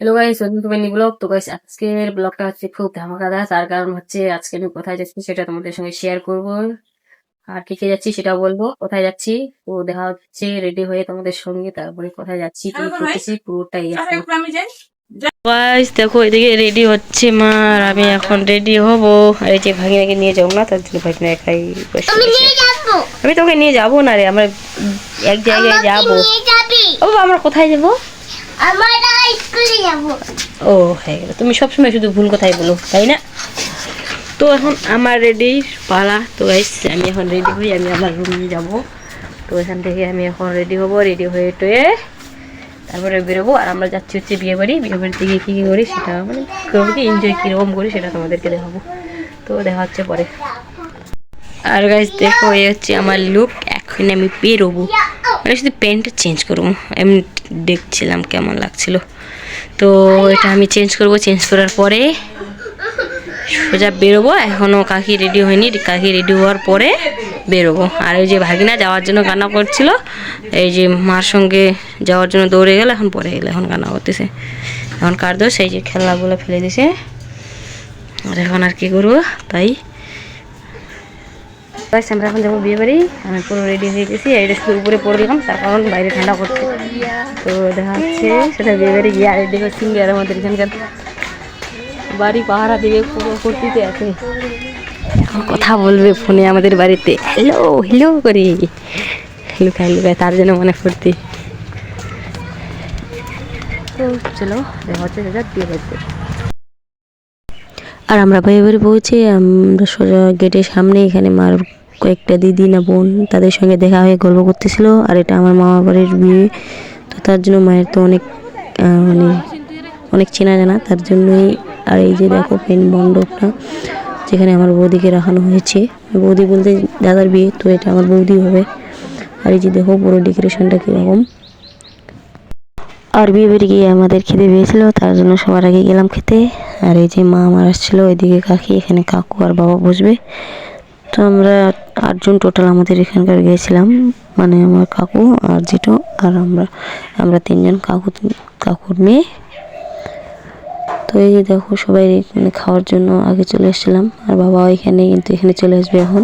Hello guys welcome to mini vlog তো guys আজকের ব্লগটা হচ্ছে খুব ধামাকাদার। তার কারণ হচ্ছে আজকে আমি কোথায় যাচ্ছি সেটা তোমাদের সঙ্গে শেয়ার করব। আর কে কে যাচ্ছি সেটাও বলব। কোথায় যাচ্ছি? তো দেখা হচ্ছে রেডি হয়ে তোমাদের সঙ্গে। তারপরে কোথায় যাচ্ছি কি করতেছি পুরোটাই আছে গাইস দেখো এদিকে রেডি হচ্ছে মা। আর আমি এখন রেডি হব। আর এই যে ভাগিনাকে নিয়ে যাব না তার জন্য ভাগিনা একাই বসে। আমি তোকে নিয়ে যাব না রে আমরা এক জায়গায় যাব। ও আমরা কোথায় যাব? ও, হয়ে গেল তুমি সবসময় শুধু ভুল কথাই বলো, তাই না? তো এখন আমার রেডি পালা। তো গাইস আমি এখন রেডি হই আমি আমার রুমে যাব। তো এখান থেকে আমি এখন রেডি হব রেডি হয়ে টয়ে তারপরে বেরোবো। আর আমরা যাচ্ছি হচ্ছে বিয়ে বাড়ি। বিয়ে বাড়িতে গিয়ে কী কী করি সেটা মানে করব কি এনজয় কীরকম করি সেটা তোমাদেরকে দেখাবো। তো দেখা হচ্ছে পরে। আর গাইস দেখো, এই হচ্ছে আমার লুক এখন আমি বেরোবো। মানে শুধু প্যান্টটা চেঞ্জ করব। এমনি দেখছিলাম কেমন লাগছিল। তো এটা আমি চেঞ্জ করব চেঞ্জ করার পরে সোজা বেরোবো। এখনও কাকি রেডি হয়নি, কাকি রেডি হওয়ার পরে বেরোবো। আর ওই যে ভাগিনা যাওয়ার জন্য কান্না করছিল, এই যে মার সঙ্গে যাওয়ার জন্য দৌড়ে গেল, এখন পরে গেলে এখন কান্না করতেছে। এখন কার দোষ? এই যে খেলাগুলো ফেলে দিছে। আর এখন আর কি করব? তাই Guys, আমরা এখন যাব বিয়ে বাড়ি। আমি পুরো রেডি হয়ে গেছি। এটা শুধু উপরে পড়লাম তার কারণ বাইরে ঠান্ডা পড়ছে তো দেখা যাচ্ছে সেটা বিয়ে বাড়ি গিয়ে আর দেখো আর আমাদের এখানকার বাড়ি পাহারা দিবে পুরো ফুর্তিতে আছে। কথা বলবে ফোনে আমাদের বাড়িতে। হ্যালো হ্যালো করে। লুকায় লুকায় তার জন্য মনে ফুর্তি চলো দেখা হচ্ছে সেটা বিয়ে বাড়িতে। আর আমরা বাড়ি পৌঁছে আমরা সোজা গেটের সামনে এখানে মার কয়েকটা দিদি না বোন তাদের সঙ্গে দেখা হয়ে গল্প করতেছিল, আর এটা আমার মামা বাড়ির বিয়ে। তো তার জন্য মায়ের তো অনেক মানে অনেক চেনা জানা তার জন্যই আর এই যে দেখো পেন মণ্ডপটা যেখানে আমার বৌদিকে রাখানো হয়েছে। বৌদি বলতে দাদার বিয়ে, তো এটা আমার বৌদি হবে। আর এই যে দেখো পুরো ডেকোরেশনটা কীরকম। আর বিয়ে বাড়ি গিয়ে আমাদের খেতে পেয়েছিল, তার জন্য সবার আগে গেলাম খেতে। আর এই যে মা আমার আসছিল, ওইদিকে কাকি, এখানে কাকু আর বাবা বসবে। তো আমরা আটজন টোটাল আমাদের এখানকার গিয়েছিলাম। মানে আমার কাকু, আর যেটো আর আমরা। আমরা তিনজন কাকু, কাকুর মেয়ে। তো এই যে দেখো, সবাই মানে খাওয়ার জন্য আগে চলে এসেছিলাম। আর বাবা এখানে কিন্তু এখানে চলে আসবে এখন।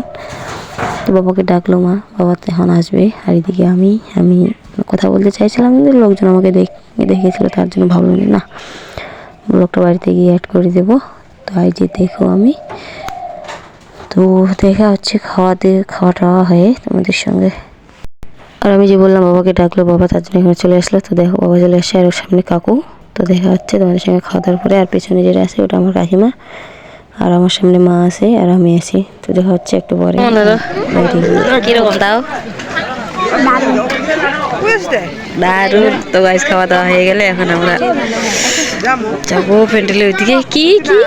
তো বাবাকে ডাকলো মা। বাবা তো এখন আসবে। আর এদিকে আমি আমি কথা বলতে চাইছিলাম কিন্তু লোকজন আমাকে দেখ দেখেছিল তার জন্য ভাবলাম না ব্লগটা বাড়িতে গিয়ে অ্যাড করে দেবো। তো এই যে দেখো আমি তো দেখা হচ্ছে খাওয়া দিয়ে খাওয়া টাওয়া হয়ে তোমাদের সঙ্গে। আর আমি যে বললাম বাবাকে ডাকলো বাবা তার জন্য এখানে চলে আসলো। তো দেখো বাবা চলে আসে আর ওর সামনে কাকু। তো দেখা হচ্ছে তোমাদের সঙ্গে খাওয়া দাওয়ার পরে। আর পেছনে যেটা আছে ওটা আমার কাকিমা। আর আমার সামনে মা আছে আর আমি আছি। তো দেখা হচ্ছে একটু পরে। কীরকম দাও দারুণ তো গাইস খাওয়া দাওয়া হয়ে গেলে এখন আমরা যাব প্যান্ডেলের ওইদিকে। কি কি?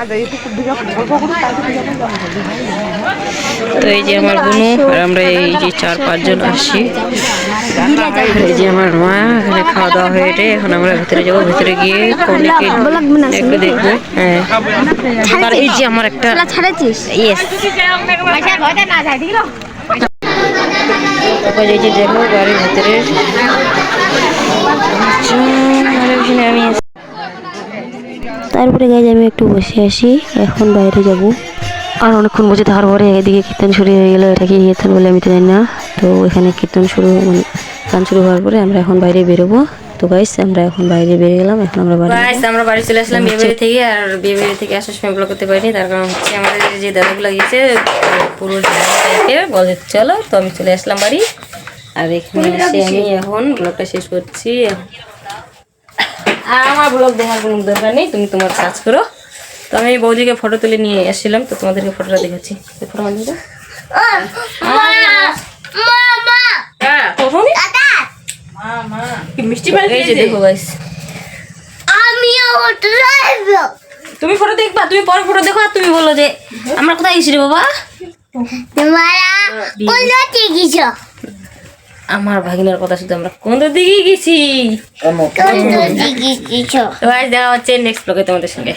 তো এই যে আমার বোনু আর আমরা এই যে চার পাঁচজন আসছি। এই যে আমার মা এখানে খাওয়া দাওয়া হয়ে রে এখন আমরা ভেতরে যাব। ভেতরে গিয়ে কনেকে একটু দেখব। হ্যাঁ। আর এই যে আমার একটা ইয়েস যে দেখো গাড়ির ভিতরে। আমি তারপরে গাইজ আমি একটু বসে আসি এখন বাইরে যাব। আর অনেকক্ষণ বসে থাকার পরে এদিকে কীর্তন শুরু হয়ে গেলো এটা কি কীর্তন বলে আমি তো জানি না। তো এখানে কীর্তন শুরু মানে গান শুরু হওয়ার পরে আমরা এখন বাইরে বেরোবো। তো গাইস আমরা এখন বাইরে বেরিয়ে গেলাম এখন আমরা বাড়ি গাইস আমরা বাড়ি চলে আসলাম বিয়ে বাড়ি থেকে আর বিয়ে বাড়ি থেকে আসার সময় ব্লগ করতে পারিনি তার কারণ হচ্ছে আমাদের যে দাদাগুলো গিয়েছে পুরো টাইপের বলে চলো তো আমি চলে আসলাম বাড়ি। আর এখানে এসে আমি এখন ব্লগটা শেষ করছি। আর আমার ব্লগ দেখার কোনো দরকার নেই তুমি তোমার কাজ করো। তো আমি বৌদিকে ফটো তুলে নিয়ে এসেছিলাম তো তোমাদেরকে ফটোটা দেখাচ্ছি। ফটো মানে মিষ্টি এই যে দেখো গাইস আমিও তুমি ফটো দেখবা তুমি পরে ফটো দেখো আর তুমি বলো যে আমরা কোথায় গেছি রে বাবা তোমরা কোন দিকেছ আমার ভাগিনার কথা শুধু আমরা কোন দিকে গেছি কোন দিকে গেছ তো আজ দেখা হচ্ছে নেক্সট ব্লগে তোমাদের সঙ্গে